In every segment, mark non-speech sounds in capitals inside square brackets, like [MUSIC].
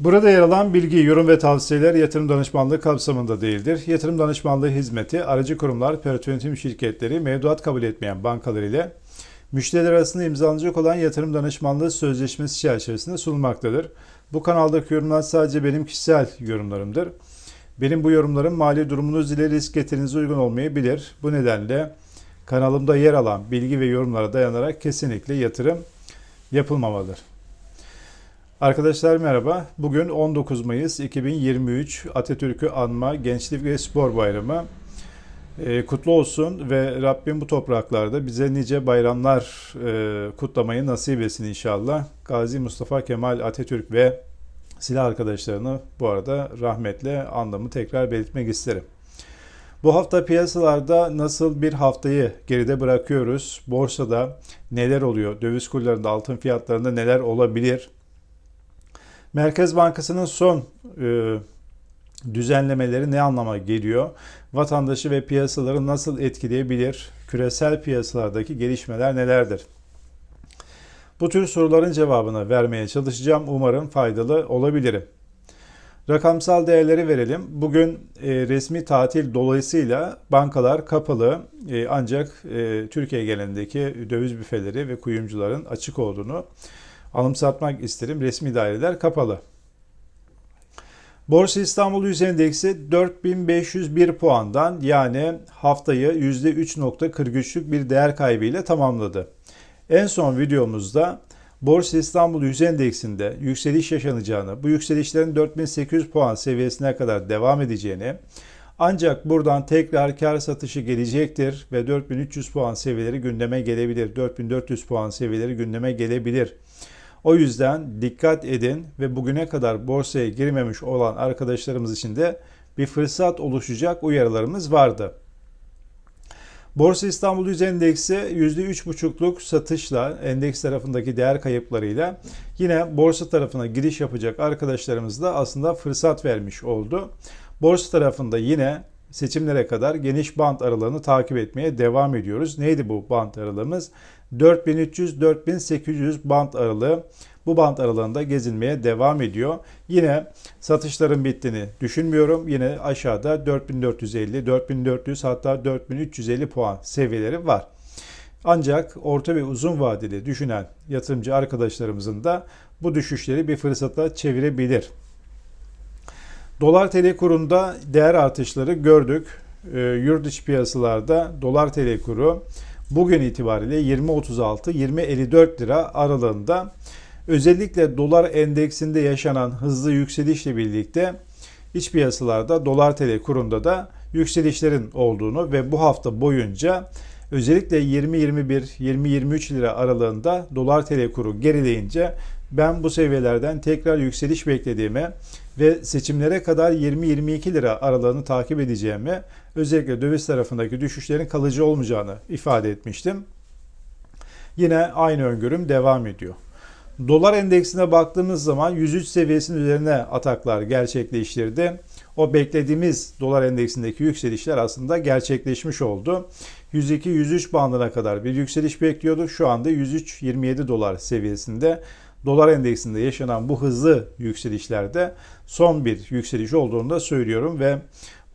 Burada yer alan bilgi, yorum ve tavsiyeler yatırım danışmanlığı kapsamında değildir. Yatırım danışmanlığı hizmeti aracı kurumlar, peritü yönetim şirketleri, mevduat kabul etmeyen bankalar ile müşteriler arasında imzalanacak olan yatırım danışmanlığı sözleşmesi çerçevesinde sunulmaktadır. Bu kanaldaki yorumlar sadece benim kişisel yorumlarımdır. Benim bu yorumlarım mali durumunuz ile risk getirinize uygun olmayabilir. Bu nedenle kanalımda yer alan bilgi ve yorumlara dayanarak kesinlikle yatırım yapılmamalıdır. Arkadaşlar merhaba. Bugün 19 Mayıs 2023 Atatürk'ü anma Gençlik ve Spor Bayramı. Ee, kutlu olsun ve Rabbim bu topraklarda bize nice bayramlar e, kutlamayı nasip etsin inşallah. Gazi Mustafa Kemal Atatürk ve silah arkadaşlarını bu arada rahmetle andımı tekrar belirtmek isterim. Bu hafta piyasalarda nasıl bir haftayı geride bırakıyoruz? Borsada neler oluyor? Döviz kurlarında, altın fiyatlarında neler olabilir? Merkez Bankası'nın son e, düzenlemeleri ne anlama geliyor? Vatandaşı ve piyasaları nasıl etkileyebilir? Küresel piyasalardaki gelişmeler nelerdir? Bu tür soruların cevabını vermeye çalışacağım. Umarım faydalı olabilirim. Rakamsal değerleri verelim. Bugün e, resmi tatil dolayısıyla bankalar kapalı e, ancak e, Türkiye genelindeki döviz büfeleri ve kuyumcuların açık olduğunu anımsatmak isterim. Resmi daireler kapalı. Borsa İstanbul Yüz Endeksi 4501 puandan yani haftayı %3.43'lük bir değer kaybıyla tamamladı. En son videomuzda Borsa İstanbul Yüz Endeksinde yükseliş yaşanacağını, bu yükselişlerin 4800 puan seviyesine kadar devam edeceğini, ancak buradan tekrar kar satışı gelecektir ve 4300 puan seviyeleri gündeme gelebilir. 4400 puan seviyeleri gündeme gelebilir. O yüzden dikkat edin ve bugüne kadar borsaya girmemiş olan arkadaşlarımız için de bir fırsat oluşacak uyarılarımız vardı. Borsa İstanbul Yüz Endeksi %3,5'luk satışla endeks tarafındaki değer kayıplarıyla yine borsa tarafına giriş yapacak arkadaşlarımız da aslında fırsat vermiş oldu. Borsa tarafında yine seçimlere kadar geniş band aralığını takip etmeye devam ediyoruz. Neydi bu band aralığımız? 4300-4800 band aralığı bu band aralığında gezinmeye devam ediyor. Yine satışların bittiğini düşünmüyorum. Yine aşağıda 4450, 4400 hatta 4350 puan seviyeleri var. Ancak orta ve uzun vadeli düşünen yatırımcı arkadaşlarımızın da bu düşüşleri bir fırsata çevirebilir. Dolar TL kurunda değer artışları gördük. E, yurt içi piyasalarda dolar TL kuru bugün itibariyle 20.36-20.54 lira aralığında. Özellikle dolar endeksinde yaşanan hızlı yükselişle birlikte iç piyasalarda dolar TL kurunda da yükselişlerin olduğunu ve bu hafta boyunca özellikle 20-21, 20-23 lira aralığında dolar TL kuru gerileyince ben bu seviyelerden tekrar yükseliş beklediğimi ve seçimlere kadar 20-22 lira aralığını takip edeceğimi, özellikle döviz tarafındaki düşüşlerin kalıcı olmayacağını ifade etmiştim. Yine aynı öngörüm devam ediyor. Dolar endeksine baktığımız zaman 103 seviyesinin üzerine ataklar gerçekleştirdi. O beklediğimiz dolar endeksindeki yükselişler aslında gerçekleşmiş oldu. 102-103 bandına kadar bir yükseliş bekliyorduk. Şu anda 103-27 dolar seviyesinde dolar endeksinde yaşanan bu hızlı yükselişlerde son bir yükseliş olduğunu da söylüyorum ve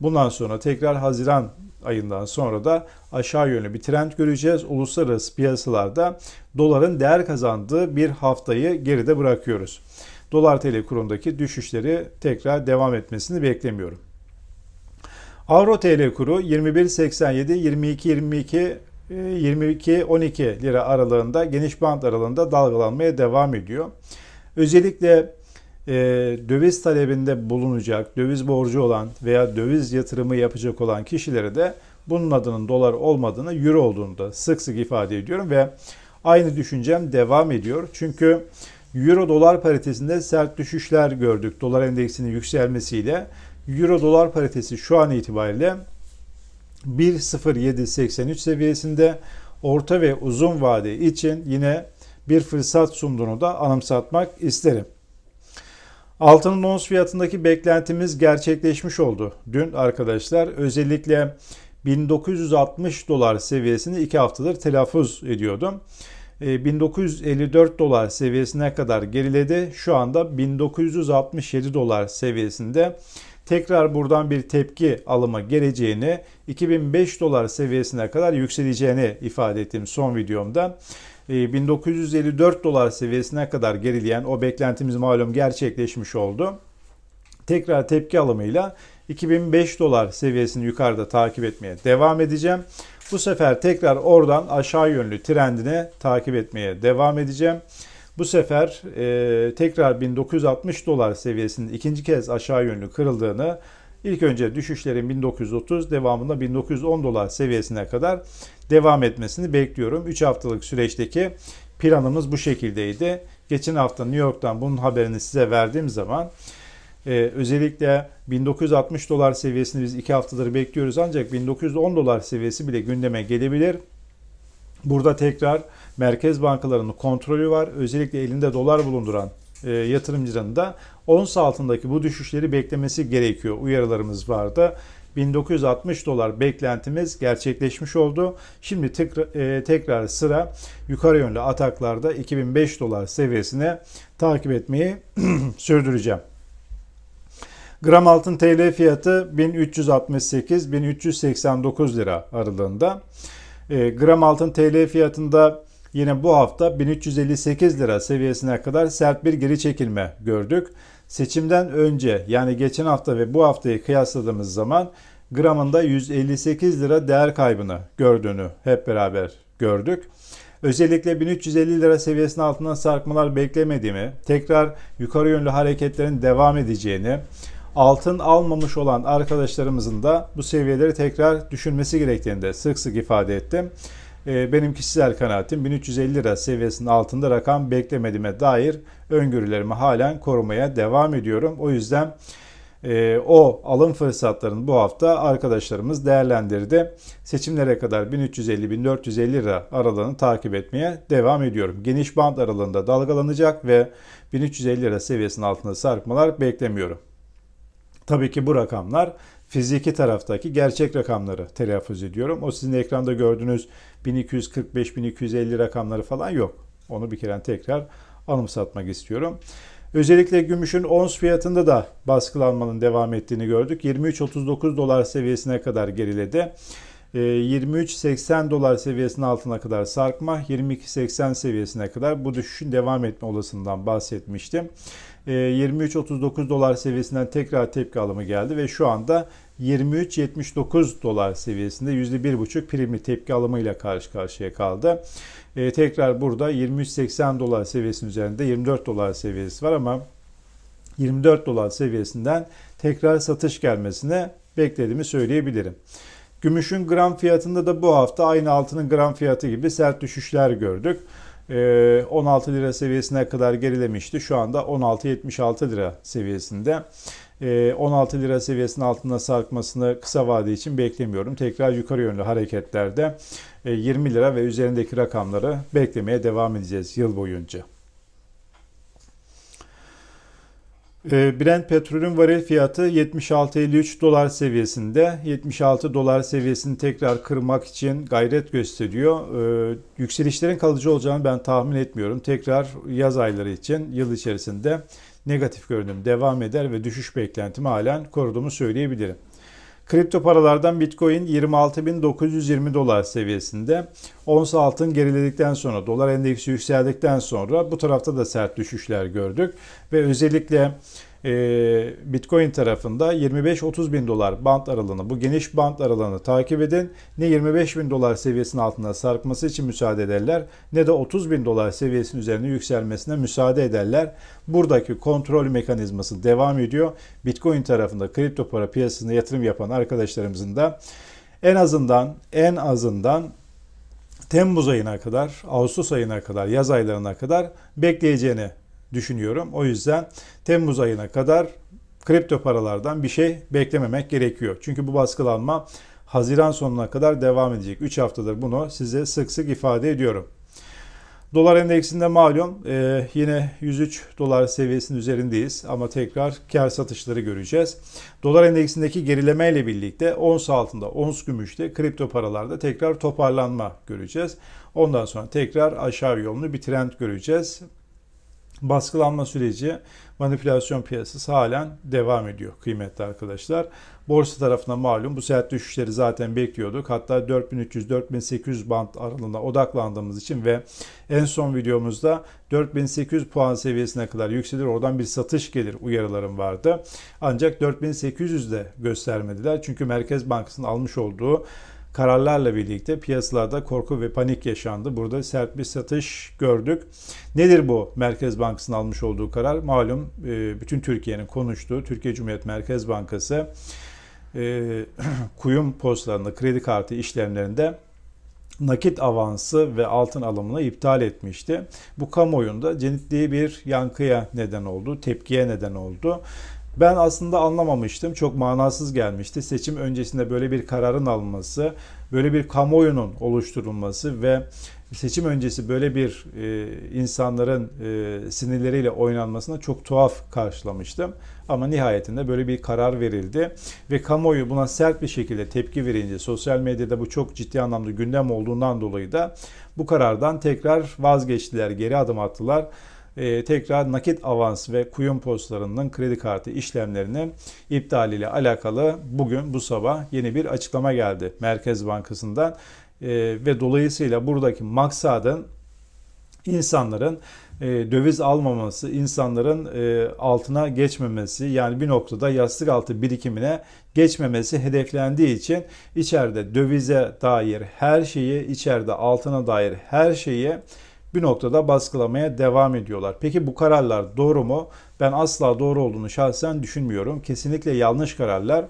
bundan sonra tekrar Haziran ayından sonra da aşağı yönlü bir trend göreceğiz. Uluslararası piyasalarda doların değer kazandığı bir haftayı geride bırakıyoruz. Dolar TL kurundaki düşüşleri tekrar devam etmesini beklemiyorum. Avro TL kuru 21.87 22 22 22-12 lira aralığında geniş band aralığında dalgalanmaya devam ediyor. Özellikle e, döviz talebinde bulunacak, döviz borcu olan veya döviz yatırımı yapacak olan kişilere de bunun adının dolar olmadığını, euro olduğunu da sık sık ifade ediyorum ve aynı düşüncem devam ediyor. Çünkü euro dolar paritesinde sert düşüşler gördük dolar endeksinin yükselmesiyle. Euro dolar paritesi şu an itibariyle 1.0783 seviyesinde orta ve uzun vade için yine bir fırsat sunduğunu da anımsatmak isterim. Altının ons fiyatındaki beklentimiz gerçekleşmiş oldu. Dün arkadaşlar özellikle 1960 dolar seviyesini 2 haftadır telaffuz ediyordum. e, 1954 dolar seviyesine kadar geriledi. Şu anda 1967 dolar seviyesinde. Tekrar buradan bir tepki alımı geleceğini, 2005 dolar seviyesine kadar yükseleceğini ifade ettiğim son videomda. E, 1954 dolar seviyesine kadar gerileyen o beklentimiz malum gerçekleşmiş oldu. Tekrar tepki alımıyla 2005 dolar seviyesini yukarıda takip etmeye devam edeceğim. Bu sefer tekrar oradan aşağı yönlü trendine takip etmeye devam edeceğim. Bu sefer e, tekrar 1960 dolar seviyesinin ikinci kez aşağı yönlü kırıldığını, ilk önce düşüşlerin 1930 devamında 1910 dolar seviyesine kadar devam etmesini bekliyorum. 3 haftalık süreçteki planımız bu şekildeydi. Geçen hafta New York'tan bunun haberini size verdiğim zaman ee, özellikle 1960 dolar seviyesini biz 2 haftadır bekliyoruz ancak 1910 dolar seviyesi bile gündeme gelebilir. Burada tekrar merkez bankalarının kontrolü var. Özellikle elinde dolar bulunduran e, yatırımcıların da ons altındaki bu düşüşleri beklemesi gerekiyor. Uyarılarımız vardı. 1960 dolar beklentimiz gerçekleşmiş oldu. Şimdi tekrar, e, tekrar sıra yukarı yönlü ataklarda 2005 dolar seviyesine takip etmeyi [CLEARS THROAT] sürdüreceğim. Gram altın TL fiyatı 1368-1389 lira aralığında. E, gram altın TL fiyatında yine bu hafta 1358 lira seviyesine kadar sert bir geri çekilme gördük. Seçimden önce yani geçen hafta ve bu haftayı kıyasladığımız zaman gramında 158 lira değer kaybını gördüğünü hep beraber gördük. Özellikle 1350 lira seviyesinin altından sarkmalar beklemediğimi, tekrar yukarı yönlü hareketlerin devam edeceğini, altın almamış olan arkadaşlarımızın da bu seviyeleri tekrar düşünmesi gerektiğini de sık sık ifade ettim. Ee, benim kişisel kanaatim 1350 lira seviyesinin altında rakam beklemediğime dair öngörülerimi halen korumaya devam ediyorum. O yüzden e, o alım fırsatlarını bu hafta arkadaşlarımız değerlendirdi. Seçimlere kadar 1350-1450 lira aralığını takip etmeye devam ediyorum. Geniş band aralığında dalgalanacak ve 1350 lira seviyesinin altında sarkmalar beklemiyorum. Tabii ki bu rakamlar fiziki taraftaki gerçek rakamları telaffuz ediyorum. O sizin ekranda gördüğünüz 1245-1250 rakamları falan yok. Onu bir kere tekrar anımsatmak istiyorum. Özellikle gümüşün ons fiyatında da baskılanmanın devam ettiğini gördük. 23.39 dolar seviyesine kadar geriledi. 23.80 dolar seviyesinin altına kadar sarkma, 22.80 seviyesine kadar bu düşüşün devam etme olasılığından bahsetmiştim. 23.39 dolar seviyesinden tekrar tepki alımı geldi ve şu anda 23.79 dolar seviyesinde %1,5 primli tepki alımıyla karşı karşıya kaldı. Ee, tekrar burada 23.80 dolar seviyesinin üzerinde 24 dolar seviyesi var ama 24 dolar seviyesinden tekrar satış gelmesine beklediğimi söyleyebilirim. Gümüşün gram fiyatında da bu hafta aynı altının gram fiyatı gibi sert düşüşler gördük. 16 lira seviyesine kadar gerilemişti. Şu anda 16.76 lira seviyesinde. 16 lira seviyesinin altında sarkmasını kısa vade için beklemiyorum. Tekrar yukarı yönlü hareketlerde 20 lira ve üzerindeki rakamları beklemeye devam edeceğiz yıl boyunca. Brent petrolün varil fiyatı 76.53 dolar seviyesinde. 76 dolar seviyesini tekrar kırmak için gayret gösteriyor. Yükselişlerin kalıcı olacağını ben tahmin etmiyorum. Tekrar yaz ayları için yıl içerisinde negatif görünüm devam eder ve düşüş beklentimi halen koruduğumu söyleyebilirim. Kripto paralardan Bitcoin 26.920 dolar seviyesinde. Ons altın geriledikten sonra, dolar endeksi yükseldikten sonra bu tarafta da sert düşüşler gördük. Ve özellikle Bitcoin tarafında 25-30 bin dolar band aralığını, bu geniş band aralığını takip edin. Ne 25 bin dolar seviyesinin altında sarkması için müsaade ederler ne de 30 bin dolar seviyesinin üzerine yükselmesine müsaade ederler. Buradaki kontrol mekanizması devam ediyor. Bitcoin tarafında kripto para piyasasında yatırım yapan arkadaşlarımızın da en azından en azından Temmuz ayına kadar, Ağustos ayına kadar, yaz aylarına kadar bekleyeceğini düşünüyorum. O yüzden Temmuz ayına kadar kripto paralardan bir şey beklememek gerekiyor. Çünkü bu baskılanma Haziran sonuna kadar devam edecek. 3 haftadır bunu size sık sık ifade ediyorum. Dolar endeksinde malum e, yine 103 dolar seviyesinin üzerindeyiz ama tekrar kar satışları göreceğiz. Dolar endeksindeki gerileme ile birlikte ons altında, ons gümüşte, kripto paralarda tekrar toparlanma göreceğiz. Ondan sonra tekrar aşağı yolunu bir trend göreceğiz. Baskılanma süreci manipülasyon piyasası halen devam ediyor kıymetli arkadaşlar. Borsa tarafına malum bu sert düşüşleri zaten bekliyorduk. Hatta 4300-4800 band aralığına odaklandığımız için ve en son videomuzda 4800 puan seviyesine kadar yükselir oradan bir satış gelir uyarılarım vardı. Ancak 4800 de göstermediler. Çünkü Merkez Bankası'nın almış olduğu kararlarla birlikte piyasalarda korku ve panik yaşandı. Burada sert bir satış gördük. Nedir bu Merkez Bankası'nın almış olduğu karar? Malum e, bütün Türkiye'nin konuştuğu Türkiye Cumhuriyet Merkez Bankası e, [CLEARS THROAT] kuyum postlarında kredi kartı işlemlerinde nakit avansı ve altın alımını iptal etmişti. Bu kamuoyunda ciddi bir yankıya neden oldu, tepkiye neden oldu. Ben aslında anlamamıştım. Çok manasız gelmişti. Seçim öncesinde böyle bir kararın alınması, böyle bir kamuoyunun oluşturulması ve seçim öncesi böyle bir e, insanların e, sinirleriyle oynanmasına çok tuhaf karşılamıştım. Ama nihayetinde böyle bir karar verildi ve kamuoyu buna sert bir şekilde tepki verince sosyal medyada bu çok ciddi anlamda gündem olduğundan dolayı da bu karardan tekrar vazgeçtiler, geri adım attılar e, tekrar nakit avans ve kuyum postlarının kredi kartı işlemlerinin iptaliyle alakalı bugün bu sabah yeni bir açıklama geldi Merkez Bankası'ndan e, ve dolayısıyla buradaki maksadın insanların e, döviz almaması, insanların e, altına geçmemesi yani bir noktada yastık altı birikimine geçmemesi hedeflendiği için içeride dövize dair her şeyi, içeride altına dair her şeyi bir noktada baskılamaya devam ediyorlar. Peki bu kararlar doğru mu? Ben asla doğru olduğunu şahsen düşünmüyorum. Kesinlikle yanlış kararlar.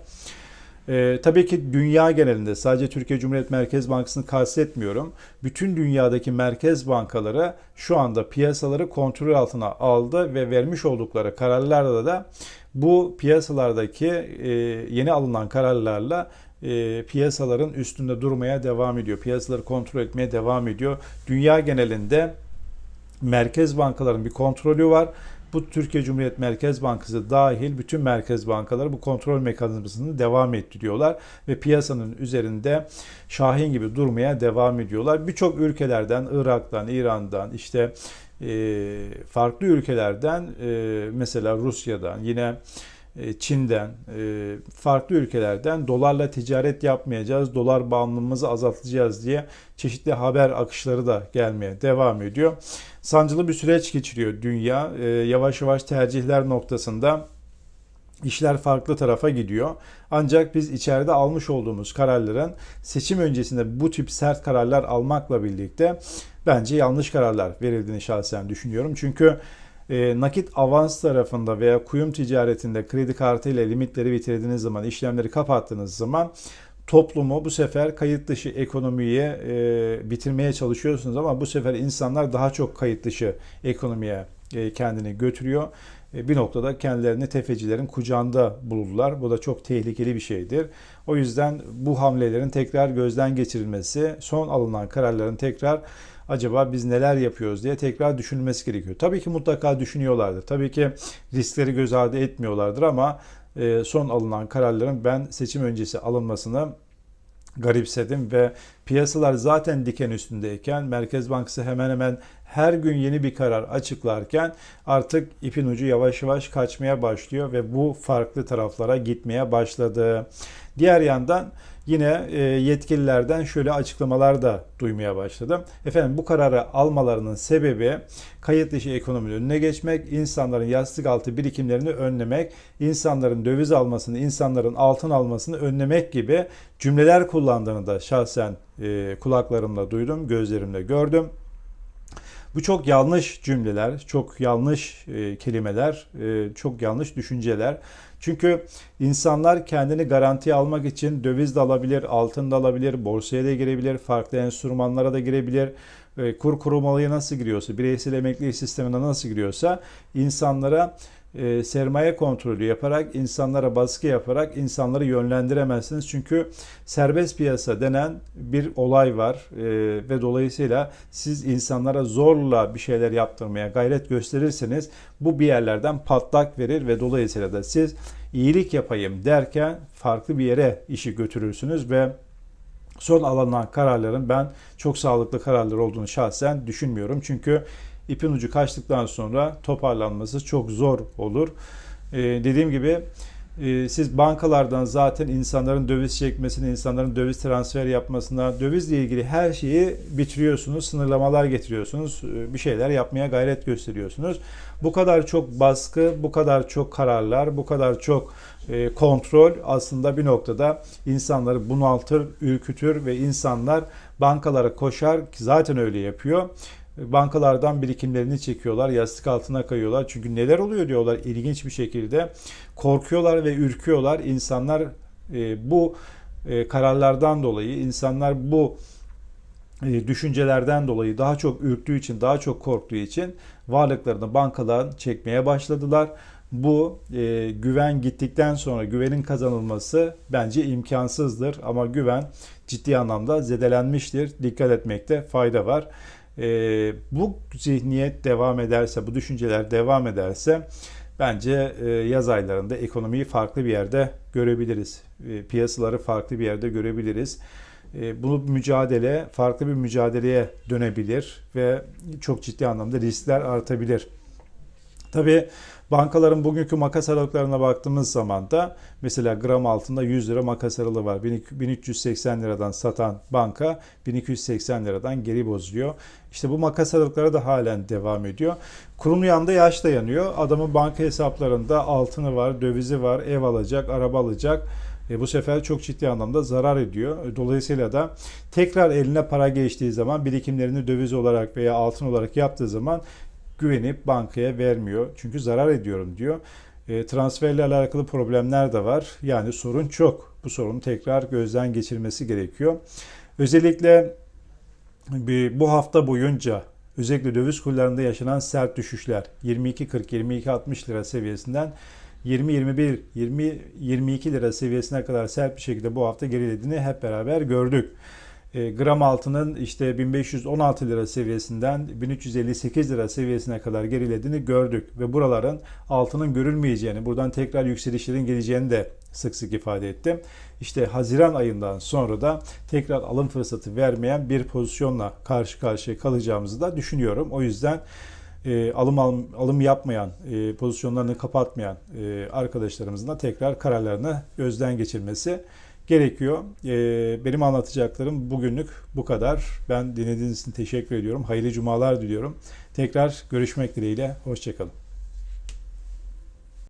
Ee, tabii ki dünya genelinde sadece Türkiye Cumhuriyet Merkez Bankası'nı kastetmiyorum. Bütün dünyadaki merkez bankaları şu anda piyasaları kontrol altına aldı ve vermiş oldukları kararlarla da bu piyasalardaki e, yeni alınan kararlarla e, piyasaların üstünde durmaya devam ediyor. Piyasaları kontrol etmeye devam ediyor. Dünya genelinde merkez bankaların bir kontrolü var. Bu Türkiye Cumhuriyet Merkez Bankası dahil bütün merkez bankaları bu kontrol mekanizmasını devam ettiriyorlar ve piyasanın üzerinde şahin gibi durmaya devam ediyorlar. Birçok ülkelerden, Irak'tan, İran'dan, işte e, farklı ülkelerden, e, mesela Rusya'dan, yine Çin'den, e, farklı ülkelerden dolarla ticaret yapmayacağız, dolar bağımlılığımızı azaltacağız diye çeşitli haber akışları da gelmeye devam ediyor. Sancılı bir süreç geçiriyor dünya. E, yavaş yavaş tercihler noktasında işler farklı tarafa gidiyor. Ancak biz içeride almış olduğumuz kararların seçim öncesinde bu tip sert kararlar almakla birlikte bence yanlış kararlar verildiğini şahsen düşünüyorum. Çünkü e, nakit avans tarafında veya kuyum ticaretinde kredi kartı ile limitleri bitirdiğiniz zaman, işlemleri kapattığınız zaman toplumu bu sefer kayıt dışı ekonomiye e, bitirmeye çalışıyorsunuz ama bu sefer insanlar daha çok kayıt dışı ekonomiye e, kendini götürüyor. E, bir noktada kendilerini tefecilerin kucağında bulurlar. Bu da çok tehlikeli bir şeydir. O yüzden bu hamlelerin tekrar gözden geçirilmesi, son alınan kararların tekrar acaba biz neler yapıyoruz diye tekrar düşünülmesi gerekiyor. Tabii ki mutlaka düşünüyorlardır. Tabii ki riskleri göz ardı etmiyorlardır ama e, son alınan kararların ben seçim öncesi alınmasını garipsedim ve piyasalar zaten diken üstündeyken Merkez Bankası hemen hemen her gün yeni bir karar açıklarken artık ipin ucu yavaş yavaş kaçmaya başlıyor ve bu farklı taraflara gitmeye başladı. Diğer yandan yine e, yetkililerden şöyle açıklamalar da duymaya başladım. Efendim bu kararı almalarının sebebi kayıt dışı ekonominin önüne geçmek, insanların yastık altı birikimlerini önlemek, insanların döviz almasını, insanların altın almasını önlemek gibi cümleler kullandığını da şahsen e, kulaklarımla duydum, gözlerimle gördüm. Bu çok yanlış cümleler, çok yanlış e, kelimeler, çok yanlış düşünceler. Çünkü insanlar kendini garantiye almak için döviz de alabilir, altın da alabilir, borsaya da girebilir, farklı enstrümanlara da girebilir. Kur korumalıya nasıl giriyorsa, bireysel emekli sistemine nasıl giriyorsa insanlara e, sermaye kontrolü yaparak, insanlara baskı yaparak insanları yönlendiremezsiniz. Çünkü serbest piyasa denen bir olay var e, ve dolayısıyla siz insanlara zorla bir şeyler yaptırmaya gayret gösterirseniz bu bir yerlerden patlak verir ve dolayısıyla da siz iyilik yapayım derken farklı bir yere işi götürürsünüz ve son alınan kararların ben çok sağlıklı kararlar olduğunu şahsen düşünmüyorum. Çünkü ipin ucu kaçtıktan sonra toparlanması çok zor olur. Ee, dediğim gibi e, siz bankalardan zaten insanların döviz çekmesini, insanların döviz transfer yapmasına, dövizle ilgili her şeyi bitiriyorsunuz, sınırlamalar getiriyorsunuz, e, bir şeyler yapmaya gayret gösteriyorsunuz. Bu kadar çok baskı, bu kadar çok kararlar, bu kadar çok e, kontrol aslında bir noktada insanları bunaltır, ürkütür ve insanlar bankalara koşar ki zaten öyle yapıyor. Bankalardan birikimlerini çekiyorlar, yastık altına kayıyorlar. Çünkü neler oluyor diyorlar ilginç bir şekilde. Korkuyorlar ve ürküyorlar. İnsanlar e, bu e, kararlardan dolayı, insanlar bu e, düşüncelerden dolayı daha çok ürktüğü için, daha çok korktuğu için varlıklarını bankadan çekmeye başladılar. Bu e, güven gittikten sonra güvenin kazanılması bence imkansızdır ama güven ciddi anlamda zedelenmiştir. Dikkat etmekte fayda var. E, bu zihniyet devam ederse, bu düşünceler devam ederse bence e, yaz aylarında ekonomiyi farklı bir yerde görebiliriz. E, piyasaları farklı bir yerde görebiliriz. E, bu mücadele farklı bir mücadeleye dönebilir ve çok ciddi anlamda riskler artabilir. Tabii bankaların bugünkü makas aralıklarına baktığımız zaman da mesela gram altında 100 lira makas aralığı var. 1380 liradan satan banka 1280 liradan geri bozuluyor. İşte bu makas aralıkları da halen devam ediyor. Kurun yanında yaş dayanıyor. Adamın banka hesaplarında altını var, dövizi var, ev alacak, araba alacak. E, bu sefer çok ciddi anlamda zarar ediyor. Dolayısıyla da tekrar eline para geçtiği zaman birikimlerini döviz olarak veya altın olarak yaptığı zaman güvenip bankaya vermiyor. Çünkü zarar ediyorum diyor. E, transferle alakalı problemler de var. Yani sorun çok. Bu sorunu tekrar gözden geçirmesi gerekiyor. Özellikle bir, bu hafta boyunca özellikle döviz kurlarında yaşanan sert düşüşler 22.40-22.60 lira seviyesinden 20-21, 20-22 lira seviyesine kadar sert bir şekilde bu hafta gerilediğini hep beraber gördük. E, gram altının işte 1516 lira seviyesinden 1358 lira seviyesine kadar gerilediğini gördük ve buraların altının görülmeyeceğini, buradan tekrar yükselişlerin geleceğini de sık sık ifade ettim. İşte Haziran ayından sonra da tekrar alım fırsatı vermeyen bir pozisyonla karşı karşıya kalacağımızı da düşünüyorum. O yüzden e, alım, alım alım yapmayan, e, pozisyonlarını kapatmayan e, arkadaşlarımızın da tekrar kararlarını gözden geçirmesi gerekiyor. E, benim anlatacaklarım bugünlük bu kadar. Ben dinlediğiniz için teşekkür ediyorum. Hayırlı cumalar diliyorum. Tekrar görüşmek dileğiyle. Hoşçakalın.